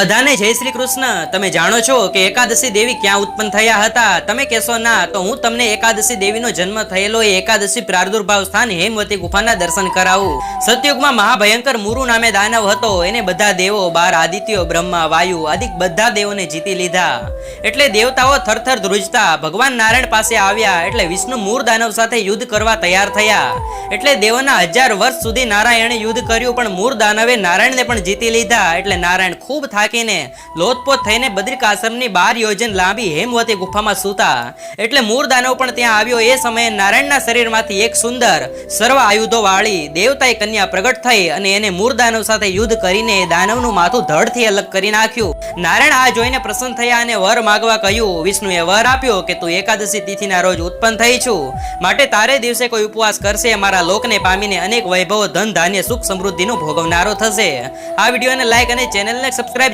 બધાને જય શ્રી કૃષ્ણ. તમે જાણો છો કે એકાદશી દેવી ક્યાં ઉત્પન્ન થયા હતા? તમે કહેશો ના, તો હું તમને એકાદશી દેવીનો જન્મ થયેલો એકાદશી પ્રાદુર્ભાવ સ્થાન હેમવતી ગુફાના દર્શન કરાવું. સતયુગમાં મહાભયંકર મુરુ નામે દાનવ હતો. એને બધા દેવો, બાર આદિત્યો, બ્રહ્મા, વાયુ આદિક બધા દેવોને જીતી લીધા. એટલે દેવતાઓ થરથર ધ્રુજતા, ભગવાન નારાયણ પાસે આવ્યા એટલે વિષ્ણુ મૂર દાનવ સાથે યુદ્ધ કરવા તૈયાર થયા. એટલે દેવોના હજાર વર્ષ સુધી નારાયણે યુદ્ધ કર્યું, પણ મૂર દાનવે નારાયણને પણ જીતી લીધા. એટલે નારાયણ ખૂબ થાકીને લોથપોથ થઈને બદ્રિક આશ્રમની બાર યોજન લાંબી હેમવતી ગુફામાં સૂતા. એટલે મૂળદાનવ પણ ત્યાં આવ્યો. એ સમયે નારાયણના શરીરમાંથી એક સુંદર સર્વ આયુધો વાળી દેવતાએ કન્યા પ્રગટ થઈ અને એને મૂળદાનવ સાથે યુદ્ધ કરીને દાનવનું માથું ધડથી અલગ કરી નાખ્યું. નારાયણ આ જોઈને પ્રસન્ન થયા અને વર માગવા કહ્યું, વિષ્ણુએ વર આપ્યો કે તું એકાદશી તિથિના રોજ ઉત્પન્ન થઈ છું. માટે તારે દિવસે કોઈ ઉપવાસ કરશે મારા લોકને પામીને અનેક વૈભવો, ધન, ધાન્ય, સુખ સમૃદ્ધિનો ભોગવનારો થશે. આ વિડીયોને લાઈક અને ચેનલને સબસ્ક્રાઇબ